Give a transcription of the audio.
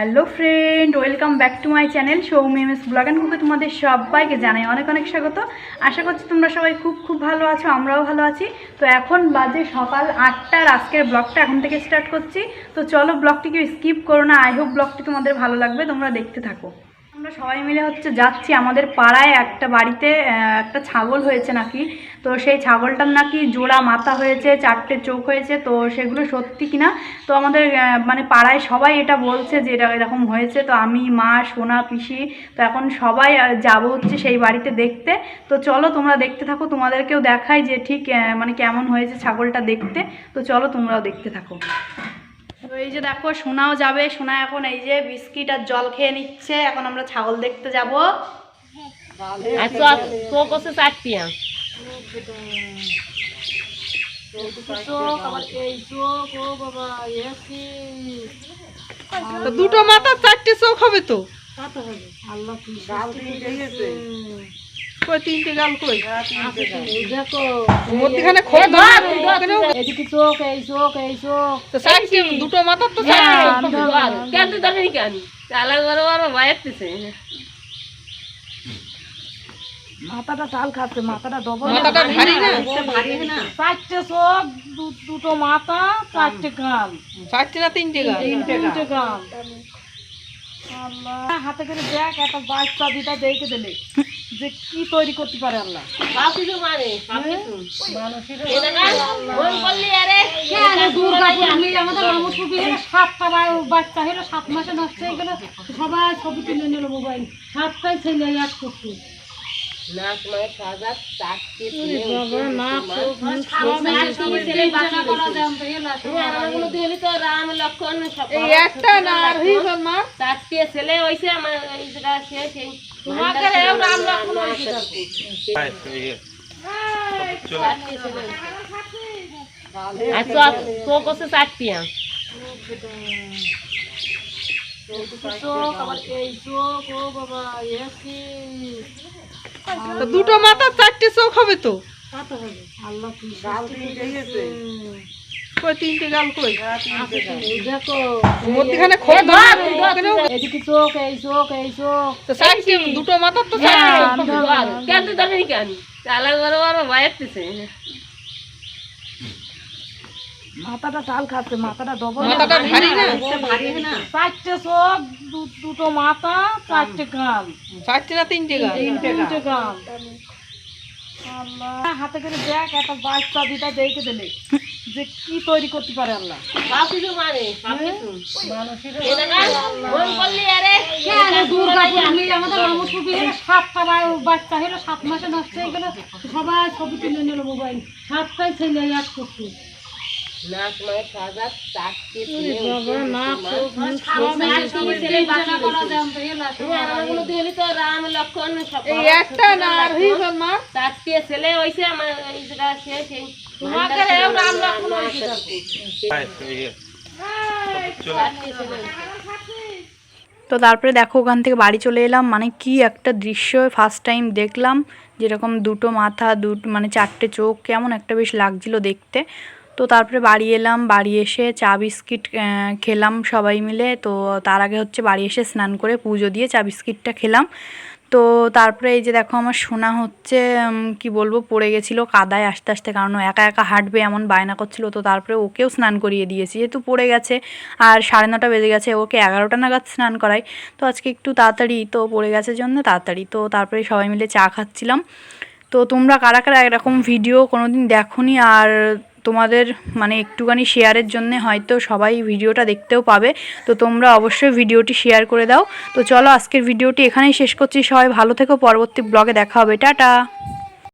Hello friend, welcome back to my channel Soumi M S blog and কুকে তোমাদের সবাইকে জানাই অনেক অনেক স্বাগত। আশা করছি তোমরা সবাই খুব খুব ভালো আছো, আমরাও ভালো আছি। তো এখন বাজে সকাল আটটার আজকের ব্লগটা এখন থেকে স্টার্ট করছি। তো চলো ব্লগটিকে স্কিপ করো না আই হোপ ব্লগটি তোমাদের ভালো লাগবে, তোমরা দেখতে থাকো। আমরা সবাই মিলে হচ্ছে যাচ্ছি, আমাদের পাড়ায় একটা বাড়িতে একটা ছাগল হয়েছে নাকি? তো সেই ছাগলটার নাকি জোড়া মাথা হয়েছে, চারটে চোখ হয়েছে, তো সেগুলো সত্যি কিনা? তো আমাদের মানে পাড়ায় সবাই এটা বলছে যে এটা এরকম হয়েছে। তো আমি, মা, সোনা, পিসি, তো এখন সবাই যাব হচ্ছে সেই বাড়িতে দেখতে। তো চলো তোমরা দেখতে থাকো, তোমাদেরকেও দেখাই যে ঠিক মানে কেমন হয়েছে ছাগলটা দেখতে। তো চলো তোমরাও দেখতে থাকো। তো এই যে দেখো সোনাও যাবে। সোনা এখন এই যে বিস্কিট আর জল খেয়ে নিচ্ছে। এখন আমরা ছাগল দেখতে যাব। আচ্ছা দুটো মাথা চারটে চোখ হবে তো? কই? তিনটে গাল। কই মধ্যখানে খোল এদিকে চোখ এই চোখ এই চোখ। তো চারটে দুটো মাথা তো। কেন তুই কেন? চালা বাইরতেছে মাথাটা চাল খাচ্ছে মাথাটা ডবল মাথাটা ভারী না? চারটে চোখ দু- দুটো মাথা চারটে কান চারটে না তিনটে গাল? তিনটে আল্লাহ হাতে করে দেখ একটা বাচ্চা দিটা দেখে দিলে। যে কি তৈরি করতে পারে আল্লাহ। মানে? সাতটা বাচ্চা হলো সাত মাসে নষ্ট হয়ে গেল। সবাই ছবি তুলে নিল মোবাইল। সাতটাই ছেলে এক করছে। না তোমার সাজা চারটে ছেলে বাচ্চা করা যায় তো এলা রামগুলো দিলি তো রাম লক্ষণ সব এই একটা না আর হইছন মা। চারটে ছেলে হইছে আমার এই জায়গা শেষ এই তোমাকে এও রাম লক্ষণ হয়েছে চারটে ছেলে আচ্ছা তো কছে চারটিয়া চোখ আবার এই চোখ ও বাবা এ কি? তো দুটো মাথা চারটে চোখ হবে তো? কত হবে। আল্লাহ কি কই তিনটে গাল কই? এই দেখো মধ্যখানে এদিকে চোখ এই চোখ এই চোখ। তো চারটে দুটো মাথা তো চারটে চোখ হবে। কেন তুই জানি কেন? চালা বড় বড় বাইরতেছে মাথাটা চাল খাচ্ছে মাথাটা ডবল মাথাটা ভারী না। চারটে চোখ দুটো মাথা চারটে কান চারটে না তিনটে গাল? তিনটে কান আল্লাহ। হাতে করে দেখ একটা বাচ্চা দিটা দেখে দিলে যে কি তৈরি করতে পারে আল্লাহ। মানে হলো সাতটা বাচ্চা হলো সাত মাসে নষ্ট হয়ে গেল সবাই ছবি তুলে নিল মোবাইল। সাতটাই ছেলে এক করছে। সাজা চারটে রাম লক্ষণ একটা না চারটে ছেলে আমার শেষ তোমাকে রাম লক্ষণ ছেলে তো তারপরে দেখো ওখান থেকে বাড়ি চলে এলাম। মানে কি একটা দৃশ্য ফার্স্ট টাইম দেখলাম। যেরকম দুটো মাথা দুটো মানে চারটে চোখ কেমন একটা বেশ লাগছিল দেখতে। তো তারপরে বাড়ি এলাম, বাড়ি এসে চা বিস্কিট খেলাম সবাই মিলে। তো তার আগে হচ্ছে বাড়ি এসে স্নান করে পুজো দিয়ে চা বিস্কিটটা খেলাম। তো তারপরে এই যে দেখো আমার শোনা হচ্ছে কি বলব, পড়ে গেছিল কাদায় আস্তে আস্তে কারণ একা একা হাঁটবে এমন বায়না করছিল। তো তারপরে ওকেও স্নান করিয়ে দিয়েছি। যেহেতু পড়ে গেছে আর সাড়ে নটা বেজে গেছে, ওকে এগারোটা নাগাদ স্নান করাই। তো আজকে একটু তাড়াতাড়ি তো পড়ে গেছে জন্য তাড়াতাড়ি। তো তারপরে সবাই মিলে চা খাচ্ছিলাম। তো তোমরা কারা কারা এরকম ভিডিও কোনোদিন দেখোনি? আর তোমাদের মানে একটুখানি শেয়ারের জন্য হয়তো সবাই ভিডিওটা দেখতেও পাবে। তো তোমরা অবশ্যই ভিডিওটি শেয়ার করে দাও। তো চলো আজকের ভিডিওটি এখানেই শেষ করছি। সবাই ভালো থেকো। পরবর্তী ব্লগে দেখা হবে। টাটা!